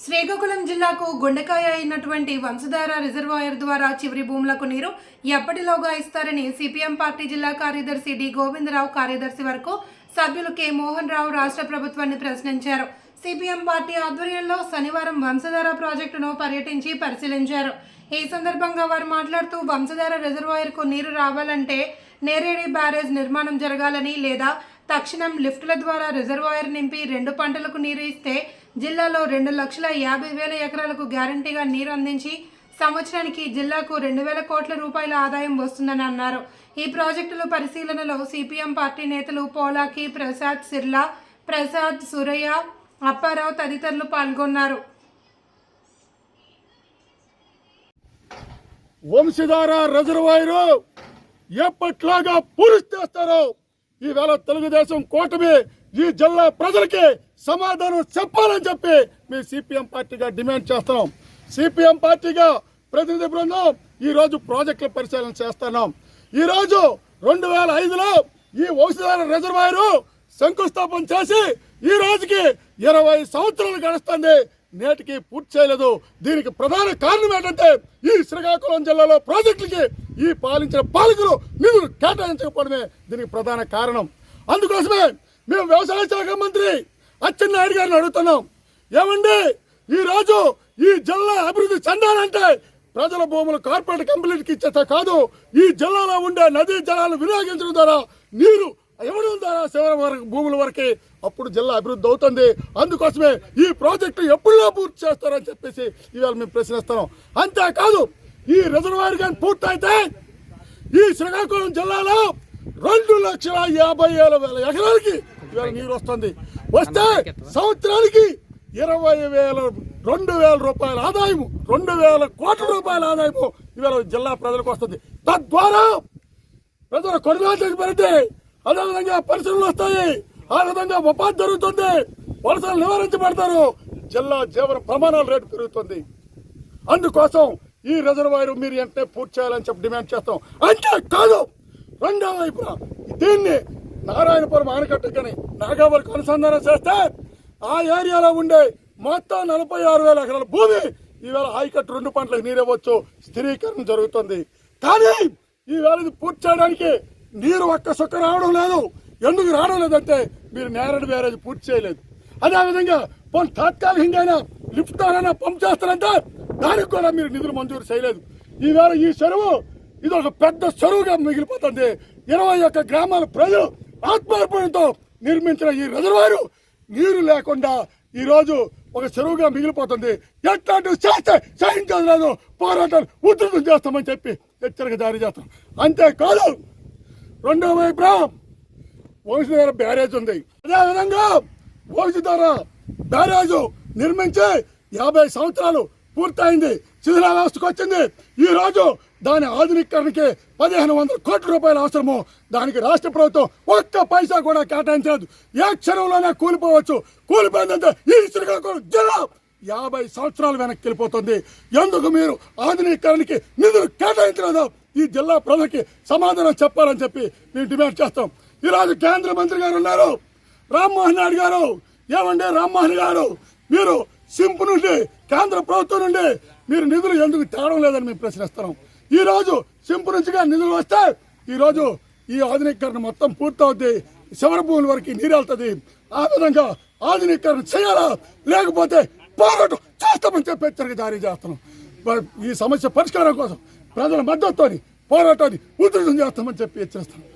శ్రీకాకుళం జిల్లాకు గుండెకాయ అయినటువంటి వంశధార రిజర్వాయర్ ద్వారా చివరి భూములకు నీరు ఎప్పటిలోగా ఇస్తారని సిపిఎం పార్టీ జిల్లా కార్యదర్శి డి గోవిందరావు కార్యదర్శి వరకు సభ్యులు కె మోహన్ రావు రాష్ట్ర ప్రభుత్వాన్ని ప్రశ్నించారు. సిపిఎం పార్టీ ఆధ్వర్యంలో శనివారం వంశధార ప్రాజెక్టును పర్యటించి పరిశీలించారు. ఈ సందర్భంగా వారు మాట్లాడుతూ వంశధార రిజర్వాయర్కు నీరు రావాలంటే నేరేడి బ్యారేజ్ నిర్మాణం జరగాలని లేదా తక్షణం లిఫ్టుల ద్వారా రిజర్వాయర్ నింపి రెండు పంటలకు నీరు ఇస్తే జిల్లాలో రెండు లక్షల యాభై వేల ఎకరాలకు గ్యారంటీగా నీరు అందించి సంవత్సరానికి జిల్లాకు రెండు వేల కోట్ల రూపాయల ఆదాయం వస్తుందని అన్నారు. ఈ ప్రాజెక్టుల పరిశీలనలో సిపిఎం పార్టీ నేతలు పోలాకి ప్రసాద్ సిర్లా ప్రసాద్ సురయ్య అప్పారావు తదితరులు పాల్గొన్నారు. వంశధార రిజర్వాయరు ఎప్పట్లాగా పూర్తి చేస్తారో? ఈవేళ తెలుగుదేశం కూటమి ఈ జిల్లా ప్రజలకి సమాధానం చెప్పాలని చెప్పి మీ సిపిఎం పార్టీగా డిమాండ్ చేస్తున్నాం. సిపిఎం పార్టీగా ప్రతినిధి బృందం ఈ రోజు ప్రాజెక్టుల పరిశీలన చేస్తున్నాం. ఈ రోజు రెండు వేల ఐదులో ఈ ఔషధాల రిజర్వాయరు శంకుస్థాపన చేసి ఈ రోజుకి ఇరవై సంవత్సరాలు గడుస్తుంది. నేటికి పూర్తి చేయలేదు. దీనికి ప్రధాన కారణం ఏంటంటే ఈ శ్రీకాకుళం జిల్లాలో ప్రాజెక్టులకి ఈ పాలించిన పాలకులు నిధులు కేటాయించకపోవడమే దీనికి ప్రధాన కారణం. అందుకోసమే మేము వ్యవసాయ శాఖ మంత్రి అచ్చెన్నాయుడు గారిని అడుగుతున్నాం. ఏమండి? ఈ రోజు ఈ జిల్లా అభివృద్ధి చెందాలంటే ప్రజల భూములు కార్పొరేట్ కంపెనీలకు ఇచ్చేత కాదు ఈ జిల్లాలో ఉండే నదీ జలాలను వినియోగించడం ద్వారా నీరు ఇవ్వడం ద్వారా శివర వరకు భూముల వరకు అప్పుడు జిల్లా అభివృద్ధి అవుతుంది. అందుకోసమే ఈ ప్రాజెక్టు ఎప్పుడులో పూర్తి చేస్తారని చెప్పేసి ఇవాళ మేము ప్రశ్నిస్తున్నాం. అంతేకాదు ఈ రిజర్వాయర్ కానీ పూర్తయితే ఈ శ్రీకాకుళం జిల్లాలో రెండు లక్షల యాభై ఏళ్ళ వేల ఎకరాలకి ఇవాళ నీరు వస్తుంది. వస్తే సంవత్సరానికి ఇరవై వేల రెండు వేల రూపాయల ఆదాయము రెండు వేల కోట్ల రూపాయల ఆదాయము ఇవాళ జిల్లా ప్రజలకు వస్తుంది. తద్వారా ప్రజలు కొనుగోలు పెడితే అదేవిధంగా పరిశ్రమలు వస్తాయి. ఆ విధంగా ఉపాధి జరుగుతుంది. వలసలు నివారించబడతారు. జిల్లా జీవన ప్రమాణాల రేటు పెరుగుతుంది. అందుకోసం ఈ రిజర్వాయర్ మీరు వెంటనే పూర్తి చేయాలని చెప్పి డిమాండ్ చేస్తాం. అంతే కాదు. రెండవ వైపున దీన్ని నారాయణపురం ఆనకట్ట కానీ నాగావరికి అనుసంధానం చేస్తే ఆ ఏరియాలో ఉండే మొత్తం నలభై ఆరు వేల ఎకరాల భూమి. ఈవేళ హైకట్ రెండు పంటలకు నీరివ్వచ్చు. స్థిరీకరణ జరుగుతుంది. కానీ ఈవేళ ఇది పూర్తి చేయడానికి నీరు ఒక్క సుక్క రావడం లేదు. ఎందుకు రావడం లేదంటే మీరు నేరడు బ్యారేజ్ పూర్తి చేయలేదు. అదేవిధంగా పోనీ తాత్కాలికంగా లిఫ్ట్ అయినా పంప్ చేస్తారంటే దానికి కూడా మీరు నిధులు మంజూరు చేయలేదు. ఈవేళ ఈ చెరువు ఇది ఒక పెద్ద చెరువుగా మిగిలిపోతుంది. ఇరవై ఒక్క గ్రామాల ప్రజలు ఆత్మార్పణతో నిర్మించిన ఈ రిజర్వాయరు నీరు లేకుండా ఈ రోజు ఒక చెరువుగా మిగిలిపోతుంది. ఎట్లాంటివి చేస్తే సహించలేదు పోరాటం ఉధృతం చేస్తామని చెప్పి హెచ్చరిక జారీ చేస్తాం. అంతేకాదు రెండో వైపున వంశధార బ్యారేజ్ ఉంది. అదేవిధంగా వంశధార బ్యారేజ్ నిర్మించి యాభై సంవత్సరాలు పూర్తయింది. శిథిలావస్థకు వచ్చింది. ఈ రోజు దాని ఆధునీకరణకి పదిహేను వందల కోట్ల రూపాయలు అవసరము. దానికి రాష్ట్ర ప్రభుత్వం ఒక్క పైసా కూడా కేటాయించలేదు. ఏ క్షణంలోనే కూలిపోవచ్చు. కూలిపోయిందంటే ఈ శ్రీకాకుళం జిల్లా యాభై సంవత్సరాలు వెనక్కి వెళ్ళిపోతుంది. ఎందుకు మీరు ఆధునీకరణకి నిధులు కేటాయించలేదు? ఈ జిల్లా ప్రజలకి సమాధానం చెప్పాలని చెప్పి మేము డిమాండ్ చేస్తాం. ఈరోజు కేంద్ర మంత్రి గారు ఉన్నారు. రామ్మోహన్ నాయుడు గారు. ఏమండి రామ్మోహన్ గారు? మీరు సింపు నుండి కేంద్ర ప్రభుత్వం నుండి మీరు నిధులు ఎందుకు తేవడం లేదని మేము ప్రశ్నిస్తున్నాం. ఈ రోజు సింపు నుంచిగా నిధులు వస్తే ఈ రోజు ఈ ఆధునీకరణ మొత్తం పూర్తవుద్ది. శివర భూముల వరకు నీరు వెళ్తుంది. ఆ విధంగా ఆధునీకరణ చేయాలా? లేకపోతే పోరాటం చేస్తామని చెప్పి హెచ్చరిక జారీ చేస్తున్నాం. ఈ సమస్య పరిష్కారం కోసం ప్రజల మద్దతుతోని పోరాటాన్ని ఉధృతం చేస్తామని చెప్పి హెచ్చరిస్తున్నాం.